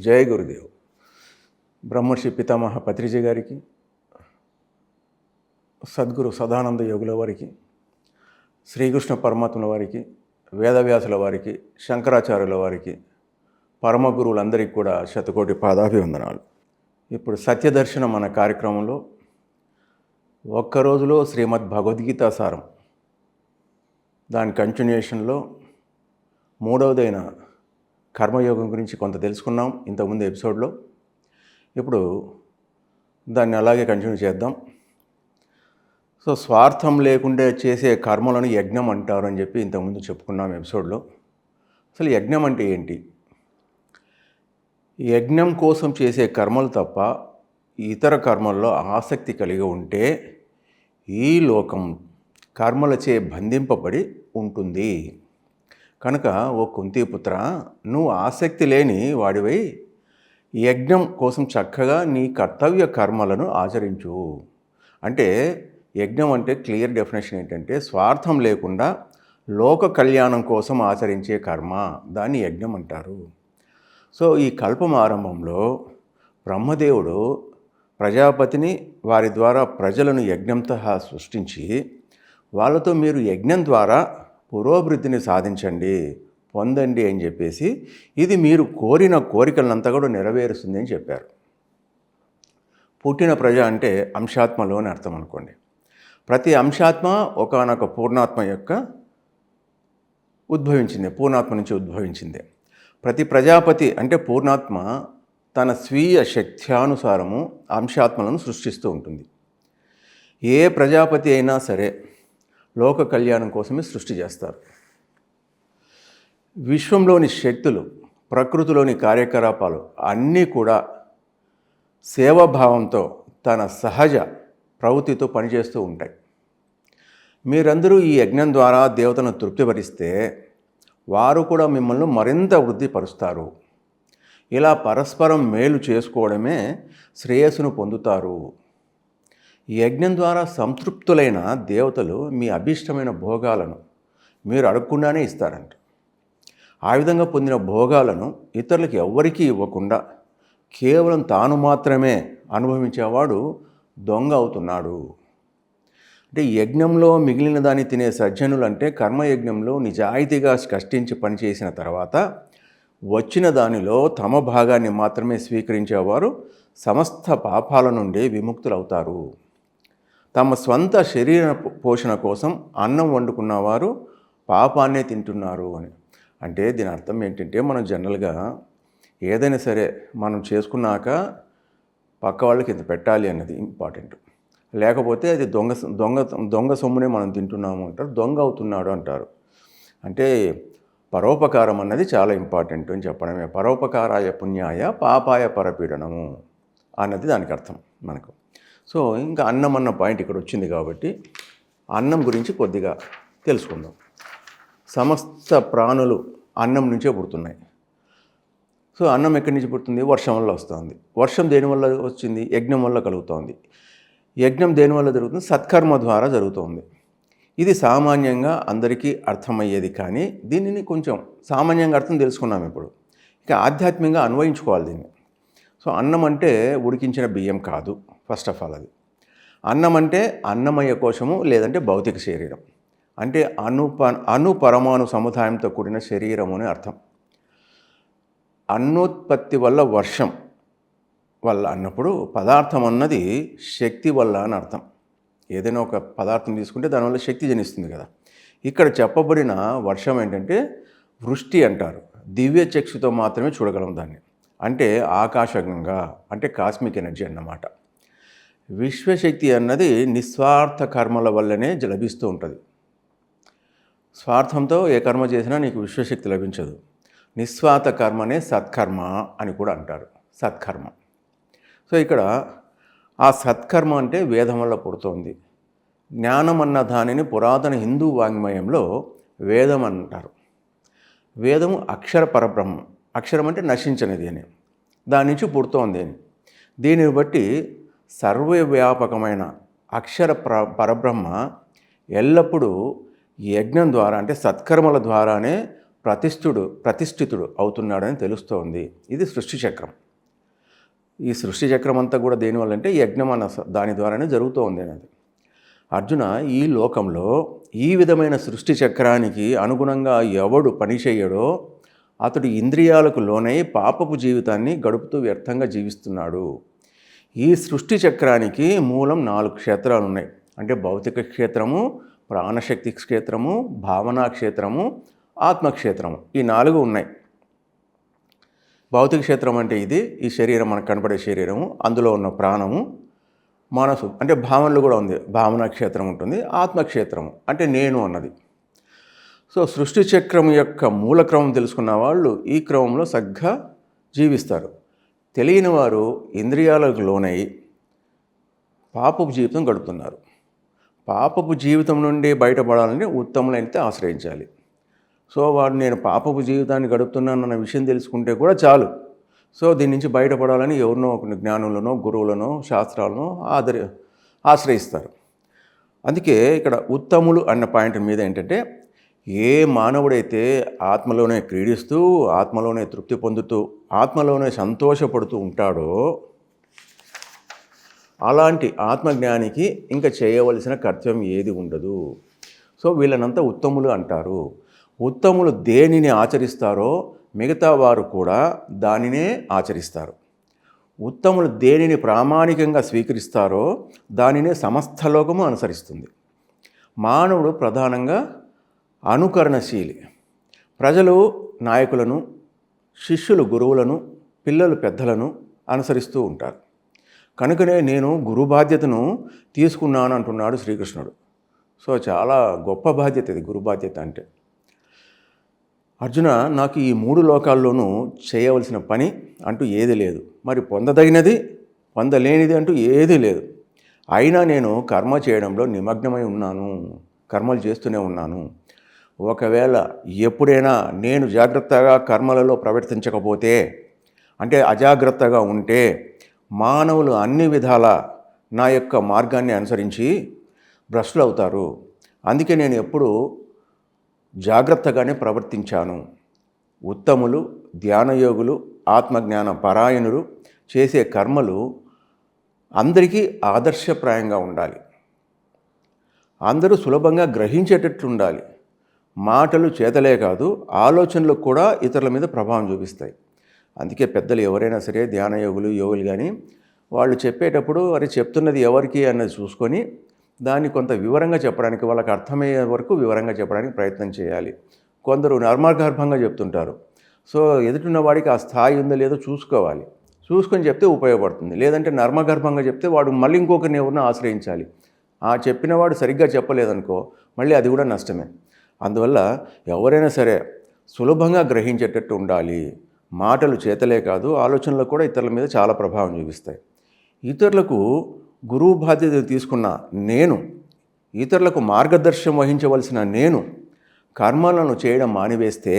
జయ గురుదేవ్. బ్రహ్మర్షి పితామహ పత్రిజ గారికి సద్గురు సదానంద యోగుల వారికి శ్రీకృష్ణ పరమాత్ముల వారికి వేదవ్యాసుల వారికి శంకరాచార్యుల వారికి పరమ గురువులందరికీ కూడా శతకోటి పాదాభివందనాలు. ఇప్పుడు సత్యదర్శనం అన్న కార్యక్రమంలో ఒక్క రోజులో శ్రీమద్ భగవద్గీత సారం. దాని కంటిన్యూషన్లో మూడవదైన కర్మయోగం గురించి కొంత తెలుసుకున్నాం ఇంతకుముందు ఎపిసోడ్లో. ఇప్పుడు దాన్ని అలాగే కంటిన్యూ చేద్దాం. సో స్వార్థం లేకుండా చేసే కర్మలను యజ్ఞం అంటారు అని చెప్పి ఇంతకుముందు చెప్పుకున్నాం ఎపిసోడ్లో. అసలు యజ్ఞం అంటే ఏంటి? యజ్ఞం కోసం చేసే కర్మలు తప్ప ఇతర కర్మల్లో ఆసక్తి కలిగి ఉంటే ఈ లోకం కర్మలచే బంధింపబడి ఉంటుంది. కనుక ఓ కుంతిపుత్ర నువ్వు ఆసక్తి లేని వాడివై యజ్ఞం కోసం చక్కగా నీ కర్తవ్య కర్మలను ఆచరించు. అంటే యజ్ఞం అంటే క్లియర్ డెఫినేషన్ ఏంటంటే స్వార్థం లేకుండా లోక కళ్యాణం కోసం ఆచరించే కర్మ. దాన్ని యజ్ఞం అంటారు. సో ఈ కల్పం ఆరంభంలో బ్రహ్మదేవుడు ప్రజాపతిని వారి ద్వారా ప్రజలను యజ్ఞంతో సృష్టించి వాళ్ళతో మీరు యజ్ఞం ద్వారా పురోభివృద్ధిని సాధించండి పొందండి అని చెప్పేసి ఇది మీరు కోరిన కోరికలంతా కూడా నెరవేరుస్తుంది అని చెప్పారు. పుట్టిన ప్రజ అంటే అంశాత్మలో అని అర్థం అనుకోండి. ప్రతి అంశాత్మ ఒకనొక పూర్ణాత్మ యొక్క ఉద్భవించింది పూర్ణాత్మ నుంచి ఉద్భవించింది. ప్రతి ప్రజాపతి అంటే పూర్ణాత్మ తన స్వీయ శక్త్యానుసారము అంశాత్మలను సృష్టిస్తూ ఉంటుంది. ఏ ప్రజాపతి అయినా సరే లోక కళ్యాణం కోసమే సృష్టి చేస్తారు. విశ్వంలోని శక్తులు ప్రకృతిలోని కార్యకలాపాలు అన్నీ కూడా సేవాభావంతో తన సహజ ప్రవృత్తితో పనిచేస్తూ ఉంటాయి. మీరందరూ ఈ యజ్ఞం ద్వారా దేవతను తృప్తిపరిస్తే వారు కూడా మిమ్మల్ని మరింత వృద్ధిపరుస్తారు ఇలా పరస్పరం మేలు చేసుకోవడమే శ్రేయస్సును పొందుతారు. యజ్ఞం ద్వారా సంతృప్తులైన దేవతలు మీ అభీష్టమైన భోగాలను మీరు అడగకుండానే ఇస్తారంట. ఆ విధంగా పొందిన భోగాలను ఇతరులకు ఎవ్వరికీ ఇవ్వకుండా కేవలం తాను మాత్రమే అనుభవించేవాడు దొంగ అవుతున్నాడు. అంటే యజ్ఞంలో మిగిలిన దాన్ని తినే సజ్జనులు అంటే కర్మయజ్ఞంలో నిజాయితీగా కష్టించి పనిచేసిన తర్వాత వచ్చిన దానిలో తమ భాగాన్ని మాత్రమే స్వీకరించేవారు సమస్త పాపాల నుండి విముక్తులవుతారు. తమ స్వంత శరీర పోషణ కోసం అన్నం వండుకున్నవారు పాపాన్నే తింటున్నారు అని. అంటే దీని అర్థం ఏంటంటే మనం జనరల్గా ఏదైనా సరే మనం చేసుకున్నాక పక్క వాళ్ళకి ఇంత పెట్టాలి అనేది ఇంపార్టెంట్. లేకపోతే అది దొంగ దొంగ దొంగ సొమ్మునే మనం తింటున్నాము అంటారు దొంగ అవుతున్నాడు అంటారు. అంటే పరోపకారం అన్నది చాలా ఇంపార్టెంట్ అని చెప్పడమే. పరోపకారాయ పుణ్యాయ పాపాయ పరపీడనము అన్నది దానికి అర్థం మనకు. సో ఇంకా అన్నం అన్న పాయింట్ ఇక్కడ వచ్చింది కాబట్టి అన్నం గురించి కొద్దిగా తెలుసుకుందాం. సమస్త ప్రాణులు అన్నం నుంచే పుడుతున్నాయి. సో అన్నం ఎక్కడి నుంచి పుడుతుంది? వర్షం వల్ల వస్తుంది. వర్షం దేని వల్ల వచ్చింది? యజ్ఞం వల్ల కలుగుతోంది. యజ్ఞం దేని వల్ల జరుగుతుంది? సత్కర్మ ద్వారా జరుగుతోంది. ఇది సామాన్యంగా అందరికీ అర్థమయ్యేది కానీ దీనిని కొంచెం సామాన్యంగా అర్థం తెలుసుకున్నాం ఇప్పుడు. ఇక ఆధ్యాత్మికంగా అన్వయించుకోవాలి దీన్ని. సో అన్నం అంటే ఉడికించిన బియ్యం కాదు. ఫస్ట్ ఆఫ్ ఆల్ అది. అన్నం అంటే అన్నమయ కోశము లేదంటే భౌతిక శరీరం. అంటే అనుప అణు పరమాణు సముదాయంతో కూడిన శరీరము అని అర్థం. అన్నోత్పత్తి వల్ల వర్షం వల్ల అన్నప్పుడు పదార్థం అన్నది శక్తి వల్ల అని అర్థం. ఏదైనా ఒక పదార్థం తీసుకుంటే దానివల్ల శక్తి జనిస్తుంది కదా. ఇక్కడ చెప్పబడిన వర్షం ఏంటంటే వృష్టి అంటారు. దివ్య చక్షుతో మాత్రమే చూడగలం దాన్ని. అంటే ఆకాశంగా అంటే కాస్మిక్ ఎనర్జీ అన్నమాట. విశ్వశక్తి అన్నది నిస్వార్థ కర్మల వల్లనే లభిస్తూ ఉంటుంది. స్వార్థంతో ఏ కర్మ చేసినా నీకు విశ్వశక్తి లభించదు. నిస్వార్థ కర్మనే సత్కర్మ అని కూడా అంటారు. సత్కర్మ. సో ఇక్కడ ఆ సత్కర్మ అంటే వేదం వల్ల పుడుతోంది. జ్ఞానం అన్న దానిని పురాతన హిందూ వాంగ్మయంలో వేదం అంటారు. వేదము అక్షర పరబ్రహ్మం. అక్షరం అంటే నశించినది అని. దాని నుంచి పుడుతోంది అని. దీనిని బట్టి సర్వవ్యాపకమైన అక్షర ప్ర పరబ్రహ్మ ఎల్లప్పుడూ యజ్ఞం ద్వారా అంటే సత్కర్మల ద్వారానే ప్రతిష్ఠుడు ప్రతిష్ఠితుడు అవుతున్నాడని తెలుస్తోంది. ఇది సృష్టి చక్రం. ఈ సృష్టి చక్రం అంతా కూడా దేనివల్ల అంటే యజ్ఞం అన్న దాని ద్వారానే జరుగుతూ ఉంది అనేది. అర్జున ఈ లోకంలో ఈ విధమైన సృష్టి చక్రానికి అనుగుణంగా ఎవడు పని చేయడో అతడు ఇంద్రియాలకు లోనై పాపపు జీవితాన్ని గడుపుతూ వ్యర్థంగా జీవిస్తున్నాడు. ఈ సృష్టి చక్రానికి మూలం నాలుగు క్షేత్రాలు ఉన్నాయి. అంటే భౌతిక క్షేత్రము ప్రాణశక్తి క్షేత్రము భావనా క్షేత్రము ఆత్మక్షేత్రము. ఈ నాలుగు ఉన్నాయి. భౌతిక క్షేత్రం అంటే ఇది ఈ శరీరం మనకు కనపడే శరీరము అందులో ఉన్న ప్రాణము మనసు అంటే భావనలు కూడా ఉంది. భావన క్షేత్రం ఉంటుంది ఆత్మక్షేత్రము అంటే నేను అన్నది. సో సృష్టి చక్రం యొక్క మూల క్రమం తెలుసుకున్న వాళ్ళు ఈ క్రమంలో సగ్గా జీవిస్తారు. తెలియని వారు ఇంద్రియాలకు లోనై పాపపు జీవితం గడుపుతున్నారు. పాపపు జీవితం నుండి బయటపడాలని ఉత్తములైతే ఆశ్రయించాలి. సో వాడు నేను పాపపు జీవితాన్ని గడుపుతున్నాను అన్న విషయం తెలుసుకుంటే కూడా చాలు. సో దీని నుంచి బయటపడాలని ఎవరినో ఒక జ్ఞానులనో గురువులనో శాస్త్రాలను ఆదరి ఆశ్రయిస్తారు. అందుకే ఇక్కడ ఉత్తములు అన్న పాయింట్ మీద ఏంటంటే ఏ మానవుడైతే ఆత్మలోనే క్రీడిస్తూ ఆత్మలోనే తృప్తి పొందుతూ ఆత్మలోనే సంతోషపడుతూ ఉంటాడో అలాంటి ఆత్మజ్ఞానికి ఇంకా చేయవలసిన కర్తవ్యం ఏది ఉండదు. సో వీళ్ళనంతా ఉత్తములు అంటారు. ఉత్తములు దేనిని ఆచరిస్తారో మిగతా వారు కూడా దానినే ఆచరిస్తారు. ఉత్తములు దేనిని ప్రామాణికంగా స్వీకరిస్తారో దానినే సమస్త లోకము అనుసరిస్తుంది. మానవుడు ప్రధానంగా అనుకరణశీలి. ప్రజలు నాయకులను శిష్యులు గురువులను పిల్లలు పెద్దలను అనుసరిస్తూ ఉంటారు. కనుకనే నేను గురు బాధ్యతను తీసుకున్నాను అంటున్నాడు శ్రీకృష్ణుడు. సో చాలా గొప్ప బాధ్యత ఇది గురు బాధ్యత అంటే. అర్జున నాకు ఈ మూడు లోకాల్లోనూ చేయవలసిన పని అంటూ ఏది లేదు. మరి పొందదగినది పొందలేనిది అంటూ ఏదీ లేదు. అయినా నేను కర్మ చేయడంలో నిమగ్నమై ఉన్నాను కర్మలు చేస్తూనే ఉన్నాను. ఒకవేళ ఎప్పుడైనా నేను జాగ్రత్తగా కర్మలలో ప్రవర్తించకపోతే అంటే అజాగ్రత్తగా ఉంటే మానవులు అన్ని విధాల నా యొక్క మార్గాన్ని అనుసరించి భ్రష్లు అవుతారు. అందుకే నేను ఎప్పుడు జాగ్రత్తగానే ప్రవర్తించాను. ఉత్తములు ధ్యానయోగులు ఆత్మజ్ఞాన పరాయణులు చేసే కర్మలు అందరికీ ఆదర్శప్రాయంగా ఉండాలి. అందరూ సులభంగా గ్రహించేటట్లు ఉండాలి మాటలు చేతలే కాదు ఆలోచనలు కూడా ఇతరుల మీద ప్రభావం చూపిస్తాయి. అందుకే పెద్దలు ఎవరైనా సరే ధ్యాన యోగులు యోగులు కానీ వాళ్ళు చెప్పేటప్పుడు వారు చెప్తున్నది ఎవరికి అన్నది చూసుకొని దాన్ని కొంత వివరంగా చెప్పడానికి వాళ్ళకి అర్థమయ్యే వరకు వివరంగా చెప్పడానికి ప్రయత్నం చేయాలి. కొందరు నర్మగర్భంగా చెప్తుంటారు. సో ఎదుటిన్న వాడికి ఆ స్థాయి ఉందో లేదో చూసుకోవాలి. చూసుకొని చెప్తే ఉపయోగపడుతుంది. లేదంటే నర్మగర్భంగా చెప్తే వాడు మళ్ళీ ఇంకొకరిని ఎవరినో ఆశ్రయించాలి. ఆ చెప్పినవాడు సరిగ్గా చెప్పలేదనుకో మళ్ళీ అది కూడా నష్టమే. అందువల్ల ఎవరైనా సరే సులభంగా గ్రహించేటట్టు ఉండాలి. మాటలు చేతలే కాదు ఆలోచనలు కూడా ఇతరుల మీద చాలా ప్రభావం చూపిస్తాయి. ఇతరులకు గురువు బాధ్యత తీసుకున్న నేను ఇతరులకు మార్గదర్శనం వహించవలసిన నేను కర్మలను చేయడం మానివేస్తే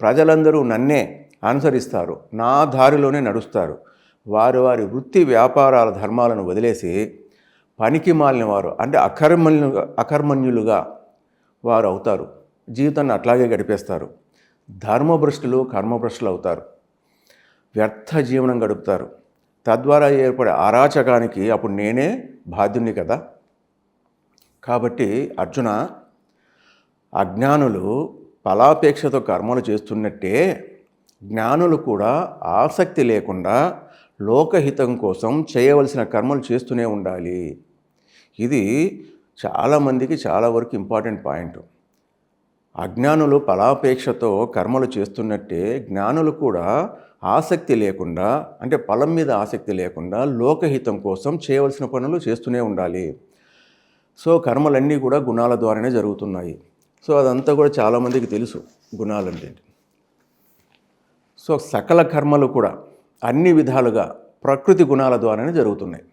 ప్రజలందరూ నన్నే అనుసరిస్తారు నా దారిలోనే నడుస్తారు. వారి వారి వృత్తి వ్యాపారాల ధర్మాలను వదిలేసి పనికి మాలిన వారు అంటే అకర్మణ్యు అకర్మణ్యులుగా వారు అవుతారు జీవితాన్ని అట్లాగే గడిపేస్తారు. ధర్మభ్రష్టులు కర్మభ్రష్టులు అవుతారు. వ్యర్థ జీవనం గడుపుతారు. తద్వారా ఏర్పడే అరాచకానికి అప్పుడు నేనే బాధ్యుణ్ణి కదా? కాబట్టి అర్జున అజ్ఞానులు ఫలాపేక్షతో కర్మలు చేస్తున్నట్టే జ్ఞానులు కూడా ఆసక్తి లేకుండా లోకహితం కోసం చేయవలసిన కర్మలు చేస్తూనే ఉండాలి. ఇది చాలామందికి చాలా వరకు ఇంపార్టెంట్ పాయింట్. అజ్ఞానులు ఫలాపేక్షతో కర్మలు చేస్తున్నట్టే జ్ఞానులు కూడా ఆసక్తి లేకుండా అంటే ఫలం మీద ఆసక్తి లేకుండా లోకహితం కోసం చేయవలసిన పనులు చేస్తూనే ఉండాలి. సో కర్మలన్నీ కూడా గుణాల ద్వారానే జరుగుతున్నాయి. సో అదంతా కూడా చాలామందికి తెలుసు గుణాలంటే. సో సకల కర్మలు కూడా అన్ని విధాలుగా ప్రకృతి గుణాల ద్వారానే జరుగుతున్నాయి.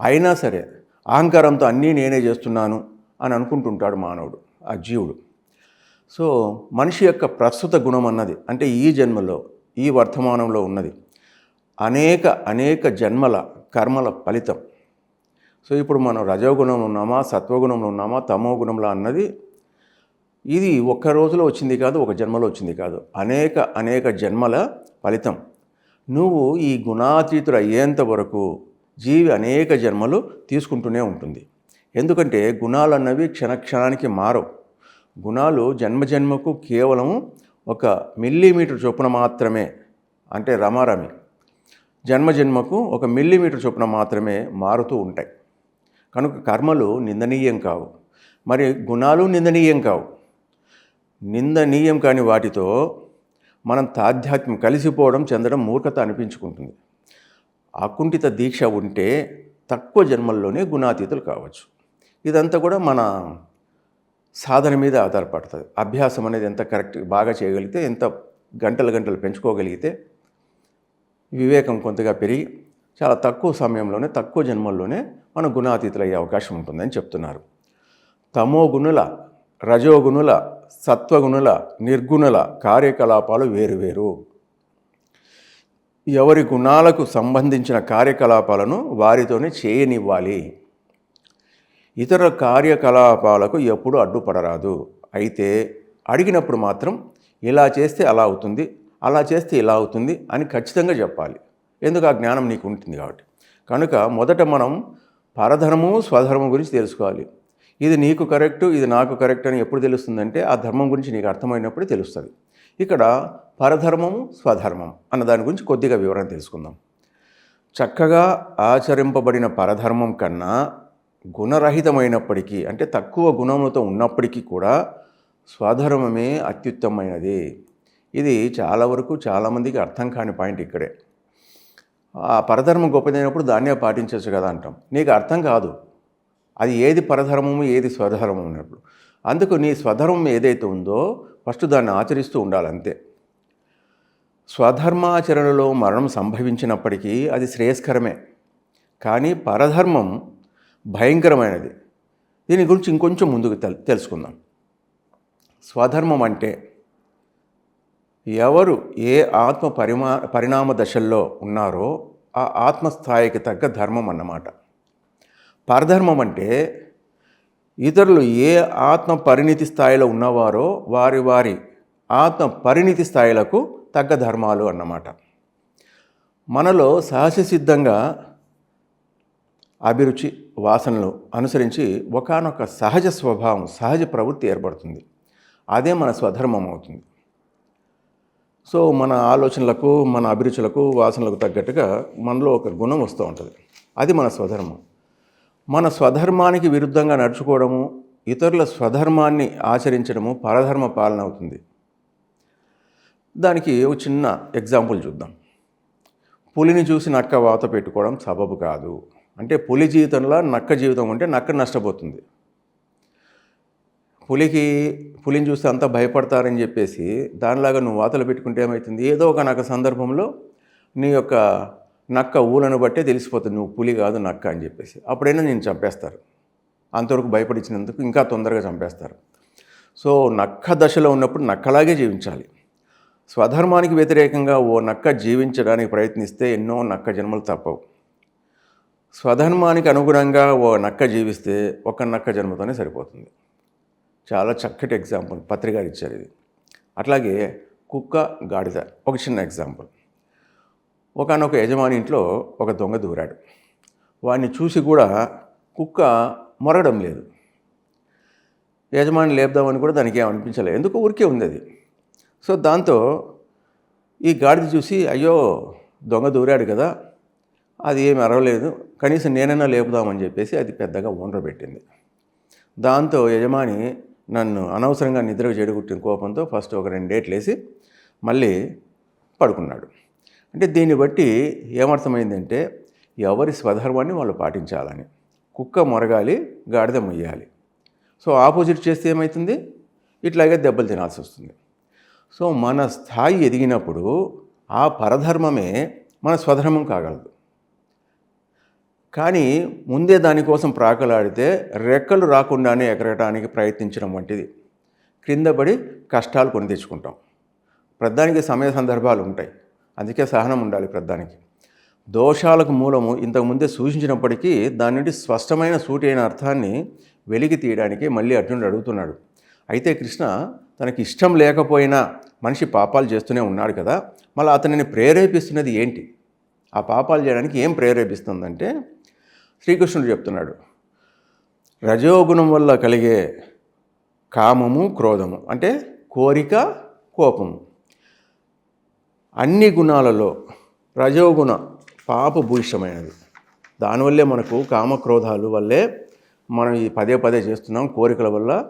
అయినా సరే అహంకారంతో అన్నీ నేనే చేస్తున్నాను అని అనుకుంటుంటాడు మానవుడు ఆ జీవుడు. సో మనిషి యొక్క ప్రస్తుత గుణం అన్నది అంటే ఈ జన్మలో ఈ వర్తమానంలో ఉన్నది అనేక అనేక జన్మల కర్మల ఫలితం. సో ఇప్పుడు మనం రజోగుణంలో ఉన్నామా సత్వగుణంలో ఉన్నామా తమో గుణంలో అన్నది ఇది ఒక్క రోజులో వచ్చింది కాదు ఒక జన్మలో వచ్చింది కాదు అనేక అనేక జన్మల ఫలితం. నువ్వు ఈ గుణాతీతుడు అయ్యేంత వరకు జీవి అనేక జన్మలు తీసుకుంటూనే ఉంటుంది. ఎందుకంటే గుణాలు అన్నవి క్షణక్షణానికి మారవు. గుణాలు జన్మజన్మకు కేవలం ఒక మిల్లీమీటర్ చొప్పున మాత్రమే అంటే రమారమి. జన్మజన్మకు ఒక మిల్లీమీటర్ చొప్పున మాత్రమే మారుతూ ఉంటాయి. కనుక కర్మలు నిందనీయం కావు. మరి గుణాలు నిందనీయం కావు. నిందనీయం కాని వాటితో మనం తాధ్యాత్మ్యం కలిసిపోవడం చెందడం మూర్ఖత అనిపించుకుంటుంది. అకుంఠిత దీక్ష ఉంటే తక్కువ జన్మల్లోనే గుణాతీతులు కావచ్చు. ఇదంతా కూడా మన సాధన మీద ఆధారపడుతుంది. అభ్యాసం అనేది ఎంత కరెక్ట్ బాగా చేయగలిగితే ఎంత గంటలు గంటలు పెంచుకోగలిగితే వివేకం కొంతగా పెరిగి చాలా తక్కువ సమయంలోనే తక్కువ జన్మల్లోనే మన గుణాతీతులయ్యే అవకాశం ఉంటుందని చెప్తున్నారు. తమోగుణుల రజోగుణుల సత్వగుణుల నిర్గుణుల కార్యకలాపాలు వేరువేరు ఎవరి గుణాలకు సంబంధించిన కార్యకలాపాలను వారితోనే చేయనివ్వాలి. ఇతర కార్యకలాపాలకు ఎప్పుడూ అడ్డుపడరాదు. అయితే అడిగినప్పుడు మాత్రం ఇలా చేస్తే అలా అవుతుంది అలా చేస్తే ఇలా అవుతుంది అని ఖచ్చితంగా చెప్పాలి. ఎందుకు? ఆ జ్ఞానం నీకు ఉంటుంది కాబట్టి. కనుక మొదట మనం పరధర్మము స్వధర్మం గురించి తెలుసుకోవాలి. ఇది నీకు కరెక్ట్ ఇది నాకు కరెక్ట్ అని ఎప్పుడు తెలుస్తుందంటే ఆ ధర్మం గురించి నీకు అర్థమైనప్పుడే తెలుస్తుంది. ఇక్కడ పరధర్మము స్వధర్మం అన్న దాని గురించి కొద్దిగా వివరణ తెలుసుకుందాం. చక్కగా ఆచరింపబడిన పరధర్మం కన్నా గుణరహితమైనప్పటికీ అంటే తక్కువ గుణములతో ఉన్నప్పటికీ కూడా స్వధర్మమే అత్యుత్తమైనది. ఇది చాలా వరకు చాలామందికి అర్థం కాని పాయింట్ ఇక్కడే. ఆ పరధర్మం గొప్పదైనప్పుడు దాన్నే పాటించవచ్చు కదా అంటాం. నీకు అర్థం కాదు. అది ఏది పరధర్మము ఏది స్వధర్మం అన్నప్పుడు. అందుకు నీ స్వధర్మం ఏదైతే ఉందో ఫస్ట్ దాన్ని ఆచరిస్తూ ఉండాలంతే. స్వధర్మాచరణలో మరణం సంభవించినప్పటికీ అది శ్రేయస్కరమే. కానీ పరధర్మం భయంకరమైనది. దీని గురించి ఇంకొంచెం ముందుకు తెల్ తెలుసుకుందాం. స్వధర్మం అంటే ఎవరు ఏ ఆత్మ పరిమా పరిణామ దశల్లో ఉన్నారో ఆ ఆత్మస్థాయికి తగ్గ ధర్మం అన్నమాట. పరధర్మం అంటే ఇతరులు ఏ ఆత్మ పరిణితి స్థాయిలో ఉన్నవారో వారి వారి ఆత్మ పరిణితి స్థాయిలకు తగ్గ ధర్మాలు అన్నమాట. మనలో సహజ సిద్ధంగా అభిరుచి వాసనలు అనుసరించి ఒకానొక సహజ స్వభావం సహజ ప్రవృత్తి ఏర్పడుతుంది. అదే మన స్వధర్మం అవుతుంది. సో మన ఆలోచనలకు మన అభిరుచులకు వాసనలకు తగ్గట్టుగా మనలో ఒక గుణం వస్తూ ఉంటుంది. అది మన స్వధర్మం. మన స్వధర్మానికి విరుద్ధంగా నడుచుకోవడము ఇతరుల స్వధర్మాన్ని ఆచరించడము పరధర్మ పాలన అవుతుంది. దానికి ఒక చిన్న ఎగ్జాంపుల్ చూద్దాం. పులిని చూసి నక్క వాత పెట్టుకోవడం సబబు కాదు. అంటే పులి జీవితంలో నక్క జీవితం ఉంటే నక్క నష్టపోతుంది. పులికి పులిని చూస్తే అంతా భయపడతారని చెప్పేసి దానిలాగా నువ్వు వాతలు పెట్టుకుంటే ఏమవుతుంది ఏదో ఒక నక్క సందర్భంలో నీ యొక్క నక్క ఊలను బట్టే తెలిసిపోతుంది నువ్వు పులి కాదు నక్క అని చెప్పేసి. అప్పుడైనా నేను చంపేస్తారు. అంతవరకు భయపడించినందుకు ఇంకా తొందరగా చంపేస్తారు. సో నక్క దశలో ఉన్నప్పుడు నక్కలాగే జీవించాలి. స్వధర్మానికి వ్యతిరేకంగా ఓ నక్క జీవించడానికి ప్రయత్నిస్తే ఎన్నో నక్క జన్మలు తప్పవు. స్వధర్మానికి అనుగుణంగా ఓ నక్క జీవిస్తే ఒక నక్క జన్మతోనే సరిపోతుంది. చాలా చక్కటి ఎగ్జాంపుల్ పత్రికారు ఇచ్చారు ఇది. అట్లాగే కుక్క గాడిద ఒక చిన్న ఎగ్జాంపుల్. ఒకనొక యజమాని ఇంట్లో ఒక దొంగ దూరాడు. వాడిని చూసి కూడా కుక్క మొరగడం లేదు. యజమాని లేపుదామని కూడా దానికి ఏం అనిపించలేదు ఎందుకు ఊరికే ఉంది అది సో దాంతో ఈ గాడిద చూసి అయ్యో దొంగ దూరాడు కదా అది ఏమి అరవలేదు కనీసం నేనైనా లేపుదామని చెప్పేసి అది పెద్దగా ఓనర్ పెట్టింది. దాంతో యజమాని నన్ను అనవసరంగా నిద్రకు చెడుగుట్టిన కోపంతో ఫస్ట్ ఒక రెండేట్లు వేసి మళ్ళీ పడుకున్నాడు. అంటే దీన్ని బట్టి ఏమర్థమైందంటే ఎవరి స్వధర్మాన్ని వాళ్ళు పాటించాలని. కుక్క మొరగాలి గాడిద మొయ్యాలి. సో ఆపోజిట్ చేస్తే ఏమవుతుంది ఇట్లాగే దెబ్బలు తినాల్సి వస్తుంది. సో మన స్థాయి ఎదిగినప్పుడు ఆ పరధర్మమే మన స్వధర్మం కాగలదు. కానీ ముందే దానికోసం ప్రాకలాడితే రెక్కలు రాకుండానే ఎగరటానికి ప్రయత్నించడం వంటిది. క్రింద పడి కష్టాలు కొని తెచ్చుకుంటాం. ప్రధానికి సమయ సందర్భాలు ఉంటాయి. అందుకే సహనం ఉండాలి ప్రధానికి దోషాలకు మూలము ఇంతకుముందే సూచించినప్పటికీ దాని నుండి స్పష్టమైన సూటి అయిన అర్థాన్ని వెలికి తీయడానికి మళ్ళీ అర్జునుడు అడుగుతున్నాడు. అయితే కృష్ణ తనకి ఇష్టం లేకపోయినా మనిషి పాపాలు చేస్తూనే ఉన్నాడు కదా మళ్ళీ అతనిని ప్రేరేపిస్తున్నది ఏంటి? ఆ పాపాలు చేయడానికి ఏం ప్రేరేపిస్తుందంటే శ్రీకృష్ణుడు చెప్తున్నాడు. రజోగుణం వల్ల కలిగే కామము క్రోధము అంటే కోరిక కోపము. అన్ని గుణాలలో రజోగుణ పాపభూయిష్టమైనది. దానివల్లే మనకు కామక్రోధాలు వల్లే మనం ఈ పదే పదే చేస్తున్నాం కోరికల వల్ల.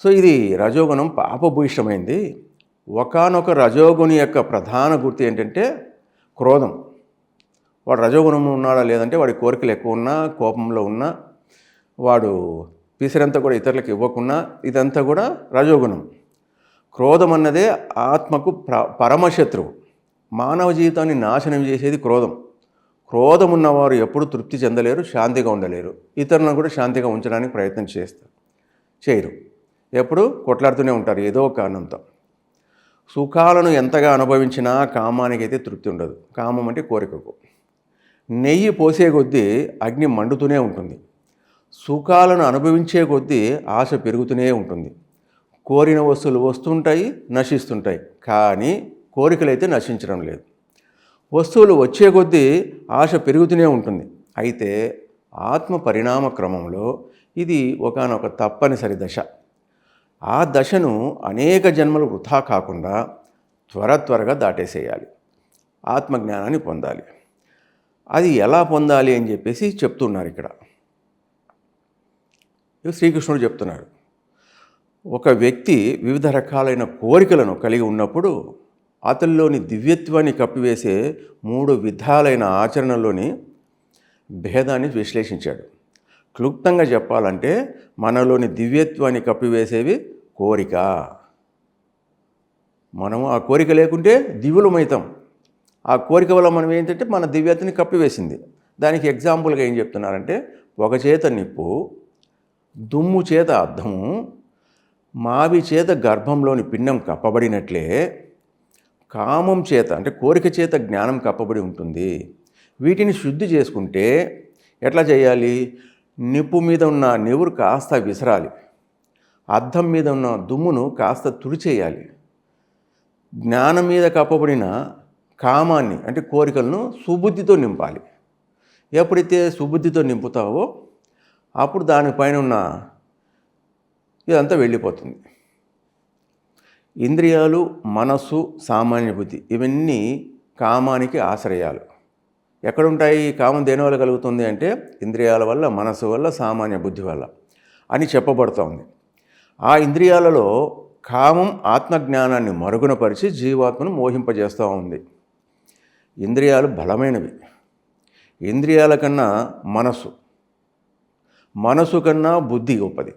సో ఇది రజోగుణం పాపభూయిష్టమైంది. ఒకనొక రజోగుని యొక్క ప్రధాన గుర్తు ఏంటంటే క్రోధం. వాడు రజోగుణం ఉన్నాడా లేదంటే వాడి కోరికలు ఎక్కువ ఉన్నా కోపంలో ఉన్నా వాడు పిసిరంతా కూడా ఇతరులకు ఇవ్వకున్నా ఇదంతా కూడా రజోగుణం. క్రోధం అన్నదే ఆత్మకు ప్ర పరమశత్రువు. మానవ జీవితాన్ని నాశనం చేసేది క్రోధం. క్రోధం ఉన్నవారు ఎప్పుడు తృప్తి చెందలేరు శాంతిగా ఉండలేరు. ఇతరులను కూడా శాంతిగా ఉంచడానికి ప్రయత్నం చేస్తారు. చేయరు. ఎప్పుడు కొట్లాడుతూనే ఉంటారు ఏదో ఒక కారణంతో. సుఖాలను ఎంతగా అనుభవించినా కామానికైతే తృప్తి ఉండదు. కామం అంటే కోరికకు. నెయ్యి పోసే కొద్దీ అగ్ని మండుతూనే ఉంటుంది. సుఖాలను అనుభవించే కొద్దీ ఆశ పెరుగుతూనే ఉంటుంది. కోరిన వస్తువులు వస్తుంటాయి నశిస్తుంటాయి. కానీ కోరికలైతే నశించడం లేదు. వస్తువులు వచ్చే కొద్దీ ఆశ పెరుగుతూనే ఉంటుంది. అయితే ఆత్మ పరిణామ క్రమంలో ఇది ఒకనొక తప్పనిసరి దశ. ఆ దశను అనేక జన్మలు వృథా కాకుండా త్వర త్వరగా దాటేసేయాలి. ఆత్మజ్ఞానాన్ని పొందాలి. అది ఎలా పొందాలి అని చెప్పేసి చెప్తున్నారు ఇక్కడ. శ్రీకృష్ణుడు చెప్తున్నారు ఒక వ్యక్తి వివిధ రకాలైన కోరికలను కలిగి ఉన్నప్పుడు అతనిలోని దివ్యత్వాన్ని కప్పివేసే మూడు విధాలైన ఆచరణలోని భేదాన్ని విశ్లేషించాడు. క్లుప్తంగా చెప్పాలంటే మనలోని దివ్యత్వాన్ని కప్పివేసేవి కోరిక. మనము ఆ కోరిక లేకుంటే దివ్యులమవుతాం ఆ కోరిక వల్ల మనం ఏంటంటే మన దివ్యతని కప్పివేసింది. దానికి ఎగ్జాంపుల్గా ఏం చెప్తున్నారంటే ఒక చేత నిప్పు దుమ్ము చేత అర్థము మావి చేత గర్భంలోని పిండం కప్పబడినట్లే కామం చేత అంటే కోరిక చేత జ్ఞానం కప్పబడి ఉంటుంది. వీటిని శుద్ధి చేసుకుంటే ఎట్లా చేయాలి? నిప్పు మీద ఉన్న నెవురు కాస్త విసరాలి. అద్దం మీద ఉన్న దుమ్మును కాస్త తుడిచేయాలి. జ్ఞానం మీద కప్పబడిన కామాన్ని అంటే కోరికలను సుబుద్ధితో నింపాలి. ఎప్పుడైతే సుబుద్ధితో నింపుతావో అప్పుడు దానిపైన ఉన్న ఇదంతా వెళ్ళిపోతుంది. ఇంద్రియాలు మనస్సు సామాన్య బుద్ధి ఇవన్నీ కామానికి ఆశ్రయాలు. ఎక్కడుంటాయి? కామం దేని వల్ల కలుగుతుంది అంటే ఇంద్రియాల వల్ల మనసు వల్ల సామాన్య బుద్ధి వల్ల అని చెప్పబడుతోంది. ఆ ఇంద్రియాలలో కామం ఆత్మజ్ఞానాన్ని మరుగునపరిచి జీవాత్మను మోహింపజేస్తూ ఉంది. ఇంద్రియాలు బలమైనవి. ఇంద్రియాల కన్నా మనస్సు. మనసు కన్నా బుద్ధి గొప్పది.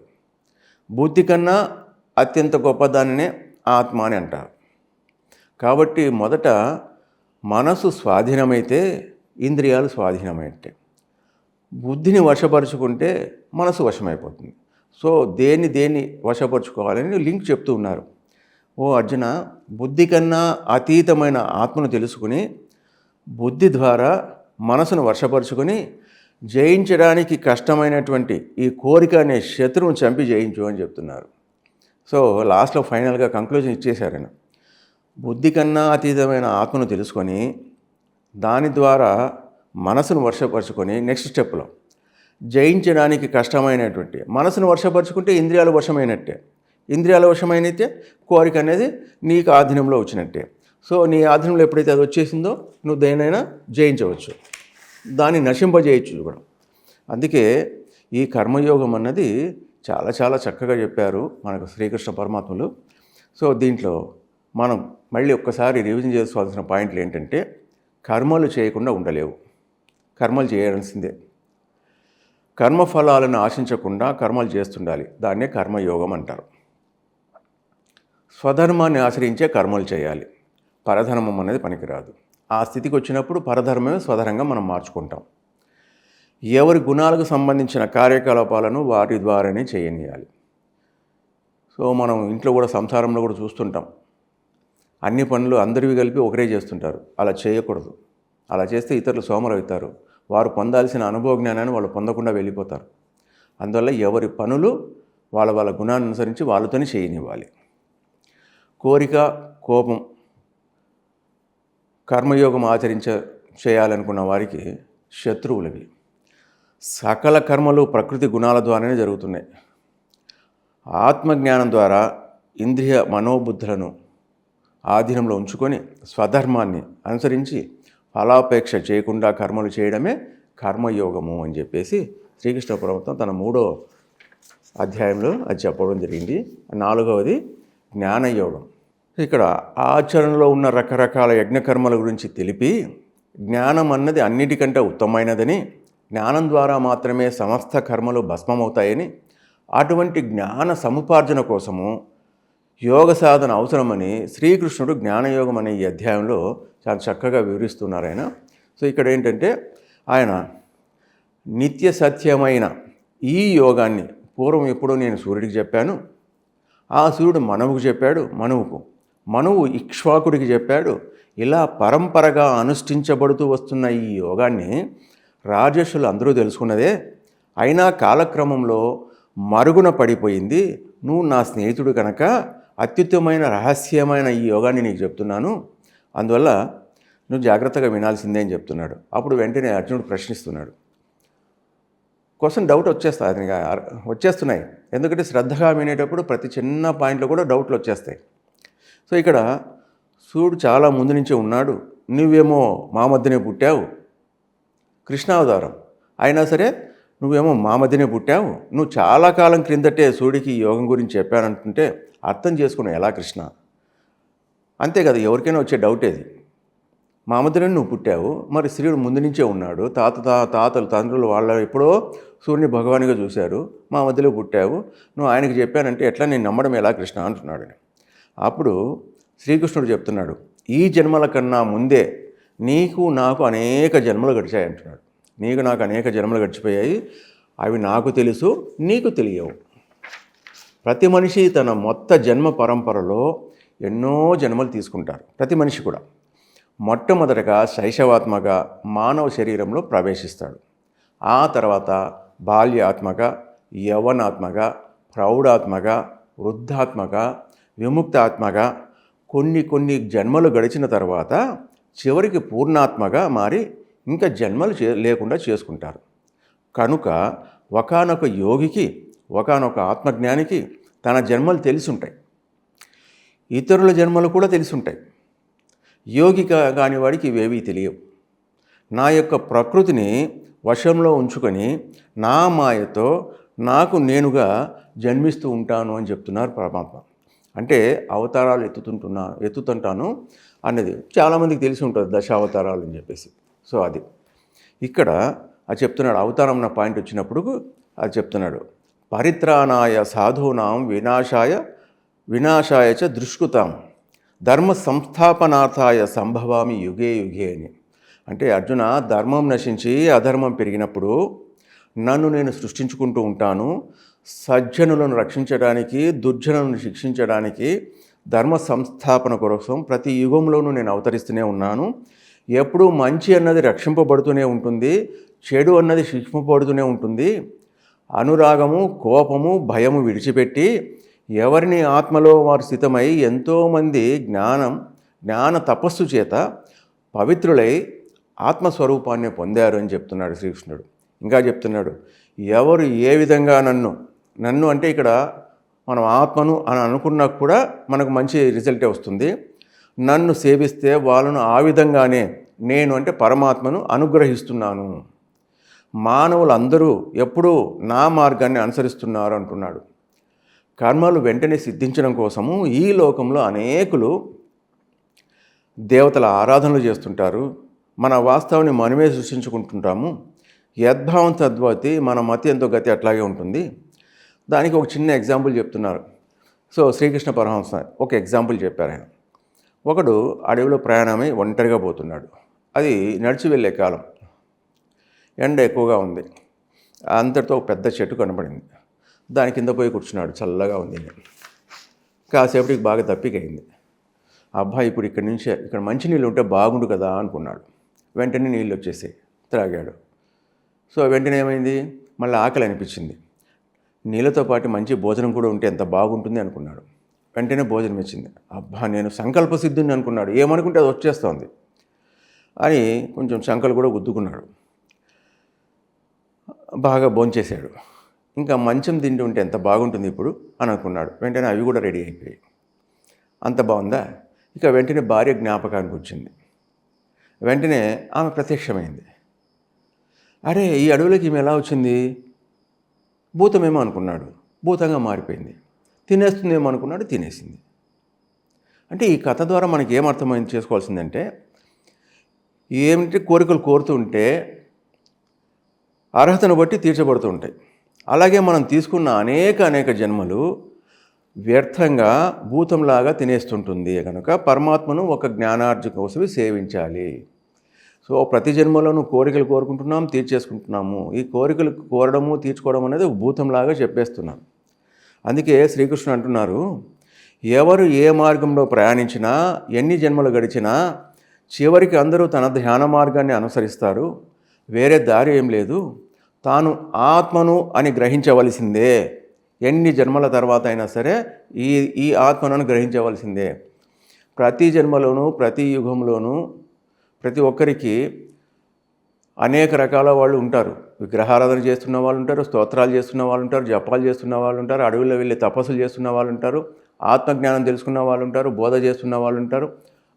బుద్ధి కన్నా అత్యంత గొప్పదానినే ఆత్మ అని అంటారు. కాబట్టి మొదట మనసు స్వాధీనమైతే ఇంద్రియాలు స్వాధీనమైతే బుద్ధిని వశపరుచుకుంటే మనసు వశమైపోతుంది. సో దేన్ని దేన్ని వశపరుచుకోవాలని లింక్ చెప్తూ ఉన్నారు. ఓ అర్జున బుద్ధి కన్నా అతీతమైన ఆత్మను తెలుసుకుని బుద్ధి ద్వారా మనసును వర్షపరుచుకొని జయించడానికి కష్టమైనటువంటి ఈ కోరిక అనే శత్రువును చంపి జయించు అని చెప్తున్నారు. సో లాస్ట్లో ఫైనల్గా కంక్లూజన్ ఇచ్చేశారు ఆయన. బుద్ధి కన్నా అతీతమైన ఆత్మను తెలుసుకొని దాని ద్వారా మనసును వర్షపరుచుకొని నెక్స్ట్ స్టెప్లో జయించడానికి కష్టమైనటువంటి మనసును వర్షపరుచుకుంటే ఇంద్రియాలు వశమైనట్టే. ఇంద్రియాల వశమైనట్టే కోరిక అనేది నీకు ఆధీనంలో వచ్చినట్టే. సో నీ ఆధీనంలో ఎప్పుడైతే అది వచ్చేసిందో నువ్వు దేనైనా జయించవచ్చు. దాన్ని నశింపజేయచ్చు కూడా అందుకే ఈ కర్మయోగం అన్నది చాలా చాలా చక్కగా చెప్పారు మనకు శ్రీకృష్ణ పరమాత్మలు. సో దీంట్లో మనం మళ్ళీ ఒక్కసారి రివిజన్ చేసుకోవాల్సిన పాయింట్లు ఏంటంటే కర్మలు చేయకుండా ఉండలేవు. కర్మలు చేయాల్సిందే. కర్మఫలాలను ఆశించకుండా కర్మలు చేస్తుండాలి. దాన్నే కర్మయోగం అంటారు. స్వధర్మాన్ని ఆశ్రయించే కర్మలు చేయాలి. పరధర్మం అనేది పనికిరాదు. ఆ స్థితికి వచ్చినప్పుడు పరధర్మమే స్వధరంగా మనం మార్చుకుంటాం. ఎవరి గుణాలకు సంబంధించిన కార్యకలాపాలను వారి ద్వారానే చేయనియాలి. సో మనం ఇంట్లో కూడా సంసారంలో కూడా చూస్తుంటాం. అన్ని పనులు అందరివి కలిపి ఒకరే చేస్తుంటారు. అలా చేయకూడదు. అలా చేస్తే ఇతరులు సోమరవుతారు. వారు పొందాల్సిన అనుభవ జ్ఞానాన్ని వాళ్ళు పొందకుండా వెళ్ళిపోతారు. అందువల్ల ఎవరి పనులు వాళ్ళ వాళ్ళ గుణాన్ని అనుసరించి వాళ్ళతోనే చేయనివ్వాలి. కోరిక కోపం కర్మయోగం ఆచరించ చేయాలనుకున్న వారికి శత్రువులవి. సకల కర్మలు ప్రకృతి గుణాల ద్వారానే జరుగుతున్నాయి. ఆత్మజ్ఞానం ద్వారా ఇంద్రియ మనోబుద్ధులను ఆధీనంలో ఉంచుకొని స్వధర్మాన్ని అనుసరించి ఫలాపేక్ష చేయకుండా కర్మలు చేయడమే కర్మయోగము అని చెప్పేసి శ్రీకృష్ణ పరమాత్మ తన మూడో అధ్యాయంలో అది చెప్పడం జరిగింది. నాలుగవది జ్ఞానయోగం. ఇక్కడ ఆచరణలో ఉన్న రకరకాల యజ్ఞకర్మల గురించి తెలిపి జ్ఞానం అన్నది అన్నిటికంటే ఉత్తమమైనదని జ్ఞానం ద్వారా మాత్రమే సమస్త కర్మలు భస్మమవుతాయని అటువంటి జ్ఞాన సముపార్జన కోసము యోగ సాధన అవసరమని శ్రీకృష్ణుడు జ్ఞానయోగం అనే ఈ అధ్యాయంలో చాలా చక్కగా వివరిస్తున్నారు ఆయన. సో ఇక్కడ ఏంటంటే ఆయన నిత్య సత్యమైన ఈ యోగాన్ని పూర్వం ఎప్పుడో నేను సూర్యుడికి చెప్పాను ఆ సూర్యుడు మనవుకు చెప్పాడు మనవుకు మనువు ఇక్ష్వాకుడికి చెప్పాడు ఇలా పరంపరగా అనుష్ఠించబడుతూ వస్తున్న ఈ యోగాన్ని రాజర్షులు అందరూ తెలుసుకున్నదే. అయినా కాలక్రమంలో మరుగున పడిపోయింది. నువ్వు నా స్నేహితుడు కనుక అత్యుత్తమైన రహస్యమైన ఈ యోగాన్ని నీకు చెప్తున్నాను. అందువల్ల నువ్వు జాగ్రత్తగా వినాల్సిందే అని చెప్తున్నాడు. అప్పుడు వెంటనే అర్జునుడు ప్రశ్నిస్తున్నాడు. కోసం డౌట్ వచ్చేస్తాయి. అతనికి వచ్చేస్తున్నాయి. ఎందుకంటే శ్రద్ధగా వినేటప్పుడు ప్రతి చిన్న పాయింట్లో కూడా డౌట్లు వచ్చేస్తాయి. సో ఇక్కడ సూర్యుడు చాలా ముందు నుంచే ఉన్నాడు. నువ్వేమో మా మధ్యనే పుట్టావు. కృష్ణావతారం. అయినా సరే నువ్వేమో మా మధ్యనే పుట్టావు. నువ్వు చాలా కాలం క్రిందటే సూర్యుడికి యోగం గురించి చెప్పానంటుంటే అర్థం చేసుకున్నావు. ఎలా కృష్ణ? అంతే కదా ఎవరికైనా వచ్చే డౌట్ ఏది? మా మధ్యనే నువ్వు పుట్టావు. మరి శ్రీయుడు ముందు నుంచే ఉన్నాడు. తాత తా తాతలు తండ్రులు వాళ్ళ ఎప్పుడో సూర్యుని భగవానిగా చూశారు. మా మధ్యలో పుట్టావు. నువ్వు ఆయనకి చెప్పానంటే ఎట్లా నేను నమ్మడం ఎలా కృష్ణ అంటున్నాడు అప్పుడు శ్రీకృష్ణుడు చెప్తున్నాడు ఈ జన్మల కన్నా ముందే నీకు నాకు అనేక జన్మలు గడిచాయి అంటున్నాడు. నీకు నాకు అనేక జన్మలు గడిచిపోయాయి. అవి నాకు తెలుసు నీకు తెలియవు. ప్రతి మనిషి తన మొత్త జన్మ పరంపరలో ఎన్నో జన్మలు తీసుకుంటారు ప్రతి మనిషి కూడా. మొట్టమొదటగా శైశవాత్మగా మానవ శరీరంలో ప్రవేశిస్తాడు. ఆ తర్వాత బాల్యాత్మక యవనాత్మక ప్రౌఢాత్మక వృద్ధాత్మక విముక్తాత్మక కొన్ని కొన్ని జన్మలు గడిచిన తర్వాత చివరికి పూర్ణాత్మగా మారి ఇంకా జన్మలు చే లేకుండా చేసుకుంటారు. కనుక ఒకానొక యోగికి ఒకానొక ఆత్మజ్ఞానికి తన జన్మలు తెలిసుంటాయి. ఇతరుల జన్మలు కూడా తెలిసుంటాయి. యోగిక యోగి కాని వాడికి ఇవేవీ తెలియవు. నా యొక్క ప్రకృతిని వశంలో ఉంచుకొని నా మాయతో నాకు నేనుగా జన్మిస్తూ ఉంటాను అని చెప్తున్నారు పరమాత్మ. అంటే అవతారాలు ఎత్తుతుంటున్నా ఎత్తుతుంటాను అన్నది చాలామందికి తెలిసి ఉంటుంది దశావతారాలు అని చెప్పేసి. సో అది. ఇక్కడ అది చెప్తున్నాడు అవతారం అన్న పాయింట్ వచ్చినప్పుడు అది చెప్తున్నాడు పరిత్రాణాయ సాధూనాం వినాశాయ వినాశాయ చ దృష్కృతాం ధర్మ సంస్థాపనార్థాయ సంభవామి యుగే యుగే అని. అంటే అర్జున ధర్మం నశించి అధర్మం పెరిగినప్పుడు నన్ను నేను సృష్టించుకుంటూ ఉంటాను. సజ్జనులను రక్షించడానికి దుర్జనులను శిక్షించడానికి ధర్మ సంస్థాపన కోసం ప్రతి యుగంలోనూ నేను అవతరిస్తూనే ఉన్నాను. ఎప్పుడూ మంచి అన్నది రక్షింపబడుతూనే ఉంటుంది చెడు అన్నది శిక్షింపబడుతూనే ఉంటుంది. అనురాగము కోపము భయము విడిచిపెట్టి ఎవరిని ఆత్మలో వారు స్థితమై ఎంతోమంది జ్ఞానం జ్ఞాన తపస్సు చేత పవిత్రులై ఆత్మస్వరూపాన్ని పొందారు అని చెప్తున్నాడు శ్రీకృష్ణుడు. ఇంకా చెప్తున్నాడు ఎవరు ఏ విధంగా నన్ను నన్ను అంటే ఇక్కడ మనం ఆత్మను అని అనుకున్నా కూడా మనకు మంచి రిజల్టే వస్తుంది. నన్ను సేవిస్తే వాళ్ళను ఆ విధంగానే నేను అంటే పరమాత్మను అనుగ్రహిస్తున్నాను. మానవులందరూ ఎప్పుడూ నా మార్గాన్ని అనుసరిస్తున్నారు అంటున్నాడు. కర్మలు వెంటనే సిద్ధించడం కోసము ఈ లోకంలో అనేకులు దేవతల ఆరాధనలు చేస్తుంటారు. మన వాస్తవాన్ని మనమే సృష్టించుకుంటుంటాము. యద్భావం తద్వతి మన మతి ఎంతో గతి అట్లాగే ఉంటుంది. దానికి ఒక చిన్న ఎగ్జాంపుల్ చెప్తున్నారు. సో శ్రీకృష్ణ పరమహంస ఒక ఎగ్జాంపుల్ చెప్పారు ఆయన. ఒకడు అడవిలో ప్రయాణమై ఒంటరిగా పోతున్నాడు. అది నడిచి వెళ్ళే కాలం. ఎండ ఎక్కువగా ఉంది. అంతటితో ఒక పెద్ద చెట్టు కనబడింది దాని కింద పోయి కూర్చున్నాడు. చల్లగా ఉంది కాసేపటికి బాగా తప్పికైంది అబ్బాయి ఇప్పుడు ఇక్కడి నుంచి ఇక్కడ మంచి నీళ్ళు ఉంటే బాగుండు కదా అనుకున్నాడు. వెంటనే నీళ్ళు వచ్చేసి త్రాగాడు. సో వెంటనే ఏమైంది? మళ్ళీ ఆకలి అనిపించింది. నీళ్ళతో పాటు మంచి భోజనం కూడా ఉంటే ఎంత బాగుంటుంది అనుకున్నాడు. వెంటనే భోజనం ఇచ్చింది. అబ్బా నేను సంకల్ప సిద్ధుని అనుకున్నాడు. ఏమనుకుంటే అది వచ్చేస్తోంది అని కొంచెం శంకలు కూడా గుద్దుకున్నాడు. బాగా భోంచేశాడు. ఇంకా మంచం తిండి ఉంటే ఎంత బాగుంటుంది ఇప్పుడు అని అనుకున్నాడు. వెంటనే అవి కూడా రెడీ అయిపోయాయి. అంత బాగుందా? ఇక వెంటనే భార్య జ్ఞాపకానికి వచ్చింది. వెంటనే ఆమె ప్రత్యక్షమైంది. అరే ఈ అడవిలోకి ఈమె ఎలా వచ్చింది? భూతమేమో అనుకున్నాడు. భూతంగా మారిపోయింది. తినేస్తుందేమో అనుకున్నాడు తినేసింది. అంటే ఈ కథ ద్వారా మనకి ఏం చేసుకోవాల్సిందంటే ఏమిటి కోరికలు కోరుతూ ఉంటే అర్హతను బట్టి తీర్చబడుతూ ఉంటాయి. అలాగే మనం తీసుకున్న అనేక అనేక జన్మలు వ్యర్థంగా భూతంలాగా తినేస్తుంటుంది. కనుక పరమాత్మను ఒక జ్ఞానార్జన కోసమే సేవించాలి. సో ప్రతి జన్మలోనూ కోరికలు కోరుకుంటున్నాం తీర్చేసుకుంటున్నాము. ఈ కోరికలు కోరడము తీర్చుకోవడం అనేది భూతంలాగా చెప్పేస్తున్నాం. అందుకే శ్రీకృష్ణుడు అంటున్నారు ఎవరు ఏ మార్గంలో ప్రయాణించినా ఎన్ని జన్మలు గడిచినా చివరికి అందరూ తన ధ్యాన మార్గాన్ని అనుసరిస్తారు. వేరే దారి ఏం లేదు. తాను ఆత్మను అని గ్రహించవలసిందే. ఎన్ని జన్మల తర్వాత అయినా సరే ఈ ఈ ఆత్మను గ్రహించవలసిందే. ప్రతి జన్మలోనూ ప్రతి యుగంలోనూ ప్రతి ఒక్కరికి అనేక రకాల వాళ్ళు ఉంటారు. విగ్రహారాధన చేస్తున్న వాళ్ళు ఉంటారు స్తోత్రాలు చేస్తున్న వాళ్ళు ఉంటారు జపాలు చేస్తున్న వాళ్ళు ఉంటారు అడవుల్లో వెళ్ళి తపస్సులు చేస్తున్న వాళ్ళు ఉంటారు ఆత్మజ్ఞానం తెలుసుకున్న వాళ్ళు ఉంటారు బోధ చేస్తున్న వాళ్ళు ఉంటారు.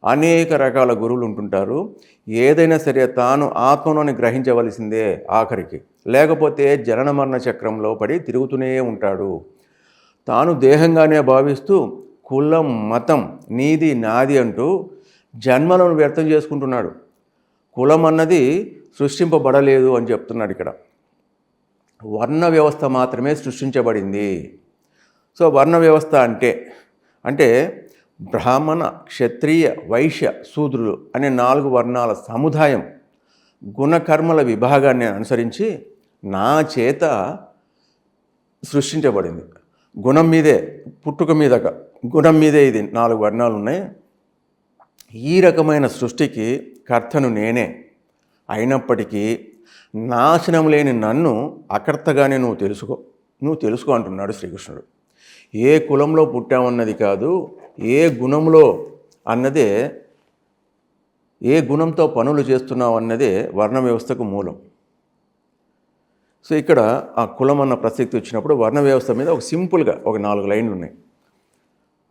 అనేక రకాల గురువులు ఉంటుంటారు. ఏదైనా సరే తాను ఆత్మలోని గ్రహించవలసిందే ఆఖరికి. లేకపోతే జనన మరణ చక్రంలో పడి తిరుగుతూనే ఉంటాడు. తాను దేహంగానే భావిస్తూ కులం మతం నీది నాది అంటూ జన్మలను వ్యర్థం చేసుకుంటున్నాడు. కులం అన్నది సృష్టింపబడలేదు అని చెప్తున్నాడు ఇక్కడ. వర్ణ వ్యవస్థ మాత్రమే సృష్టించబడింది. సో వర్ణ వ్యవస్థ అంటే అంటే బ్రాహ్మణ క్షత్రియ వైశ్య శూద్రులు అనే నాలుగు వర్ణాల సముదాయం గుణకర్మల విభాగాన్ని అనుసరించి నా చేత సృష్టించబడింది. గుణం మీదే పుట్టుక మీదక. గుణం మీదే ఇది నాలుగు వర్ణాలు ఉన్నాయి. ఈ రకమైన సృష్టికి కర్తను నేనే. అయినప్పటికీ నాశనం లేని నన్ను అకర్తగానే నువ్వు తెలుసుకో నువ్వు తెలుసుకో అంటున్నాడు శ్రీకృష్ణుడు. ఏ కులంలో పుట్టామన్నది కాదు ఏ గుణంలో అన్నదే ఏ గుణంతో పనులు చేస్తున్నావు అన్నదే వర్ణ వ్యవస్థకు మూలం. సో ఇక్కడ ఆ కులం అన్న ప్రసక్తి వచ్చినప్పుడు వర్ణ వ్యవస్థ మీద ఒక సింపుల్గా ఒక నాలుగు లైన్లు ఉన్నాయి.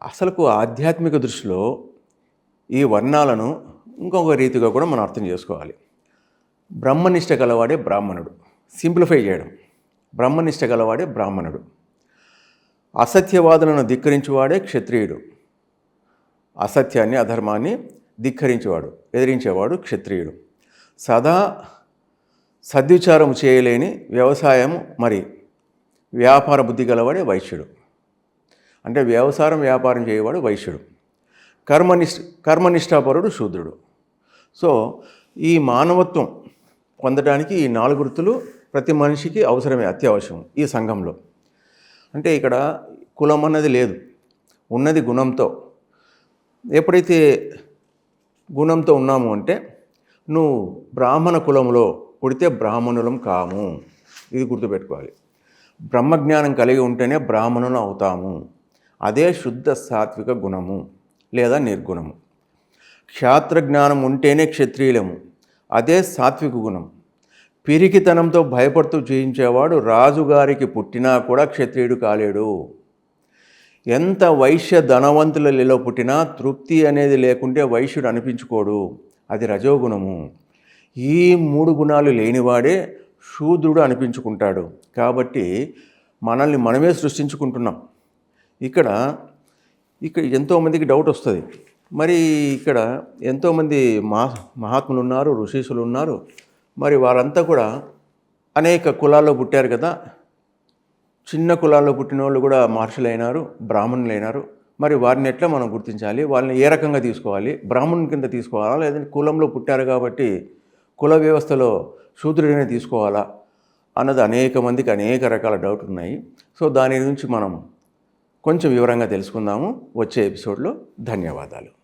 అసలుకు ఆధ్యాత్మిక దృష్టిలో ఈ వర్ణాలను ఇంకొక రీతిగా కూడా మనం అర్థం చేసుకోవాలి. బ్రహ్మనిష్ట గలవాడే బ్రాహ్మణుడు. సింప్లిఫై చేయడం. బ్రహ్మనిష్ట గలవాడే బ్రాహ్మణుడు. అసత్యవాదులను ధిక్కరించువాడే క్షత్రియుడు. అసత్యాన్ని అధర్మాన్ని ధిక్కరించేవాడు ఎదిరించేవాడు క్షత్రియుడు. సదా సద్విచారం చేయలేని వ్యవసాయం మరి వ్యాపార బుద్ధి గలవాడే వైశ్యుడు. అంటే వ్యవసాయం వ్యాపారం చేయవాడు వైశ్యుడు. కర్మనిష్ కర్మనిష్టాపరుడు శూద్రుడు. సో ఈ మానవత్వం పొందడానికి ఈ నాలుగు వృత్తులు ప్రతి మనిషికి అవసరమే అత్యవసరం ఈ సంఘంలో. అంటే ఇక్కడ కులం అన్నది లేదు ఉన్నది గుణంతో. ఎప్పుడైతే గుణంతో ఉన్నాము అంటే నువ్వు బ్రాహ్మణ కులంలో పుడితే బ్రాహ్మణులం కాము. ఇది గుర్తుపెట్టుకోవాలి. బ్రహ్మజ్ఞానం కలిగి ఉంటేనే బ్రాహ్మణులు అవుతాము. అదే శుద్ధ సాత్విక గుణము. లేదా నిర్గుణము. క్షాత్రజ్ఞానం ఉంటేనే క్షత్రియులము అదే సాత్విక గుణం. పిరికితనంతో భయపడుతూ జీవించేవాడు రాజుగారికి పుట్టినా కూడా క్షత్రియుడు కాలేడు. ఎంత వైశ్య ధనవంతులలో పుట్టినా తృప్తి అనేది లేకుంటే వైశ్యుడు అనిపించుకోడు. అది రజోగుణము. ఈ మూడు గుణాలు లేనివాడే శూద్రుడు అనిపించుకుంటాడు. కాబట్టి మనల్ని మనమే సృష్టించుకుంటున్నాం. ఇక్కడ ఇక్కడ ఎంతోమందికి డౌట్ వస్తుంది. మరి ఇక్కడ ఎంతోమంది మహా మహాత్ములు ఉన్నారు ఋషీసులు ఉన్నారు మరి వారంతా కూడా అనేక కులాల్లో పుట్టారు కదా. చిన్న కులాల్లో పుట్టిన వాళ్ళు కూడా మహర్షులైనారు అయినారు మరి వారిని ఎట్లా మనం గుర్తించాలి? వాళ్ళని ఏ రకంగా తీసుకోవాలి? బ్రాహ్మణుని కింద తీసుకోవాలా? లేదంటే కులంలో పుట్టారు కాబట్టి కుల వ్యవస్థలో శూద్రుడినే తీసుకోవాలా? అన్నది అనేక మందికి అనేక రకాల డౌట్ ఉన్నాయి. సో దాని గురించి మనం కొంచెం వివరంగా తెలుసుకుందాము. వచ్చే ఎపిసోడ్లో ధన్యవాదాలు.